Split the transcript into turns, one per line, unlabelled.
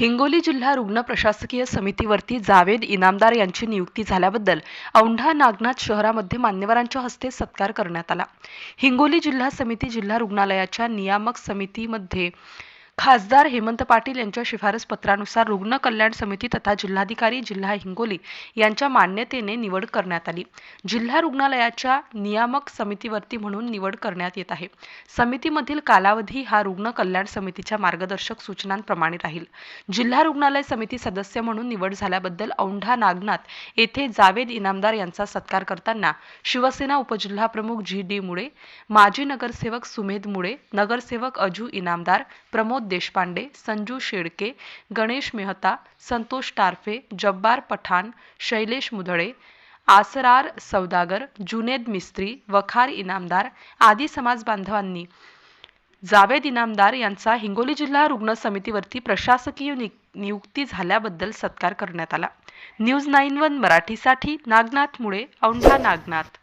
हिंगोली जिल्हा रुग्ण प्रशासकीय समितीवरती जावेद इनामदार यांची नियुक्ती झाल्याबद्दल औंढा नागनाथ शहरामध्ये मान्यवरांच्या हस्ते सत्कार करण्यात आला. हिंगोली जिल्हा समिती जिल्हा रुग्णालयाच्या नियामक समितीमध्ये खासदार हेमंत पाटील यांच्या शिफारस पत्रानुसार रुग्ण कल्याण समिती तथा जिल्हाधिकारी जिल्हा हिंगोली यांच्या मान्यतेने निवड करण्यात आली. जिल्हा रुग्णालयाच्या नियामक समितीवरती म्हणून निवड करण्यात येत आहे. समितीमधील कालावधी हा रुग्ण कल्याण समितीच्या मार्गदर्शक सूचनांप्रमाणे राहील. जिल्हा रुग्णालय समिती सदस्य म्हणून निवड झाल्याबद्दल औंढा नागनाथ येथे जावेद इनामदार यांचा सत्कार करताना शिवसेना उपजिल्हाप्रमुख जी डी मुळे माजी नगरसेवक सुमेध मुळे नगरसेवक अजू इनामदार प्रमोद देशपांडे संजू शेळके गणेश मेहता संतोष टारफे जब्बार पठाण शैलेश मुधळे आसरार सौदागर जुनेद मिस्त्री वखार इनामदार आदी समाज बांधवांनी. जावेद इनामदार यांचा हिंगोली जिल्हा रुग्ण समितीवरती प्रशासकीय नि- नियुक्ती झाल्याबद्दल सत्कार करण्यात आला. न्यूज नाईन वन मराठीसाठी नागनाथ मुळे औंढा नागनाथ.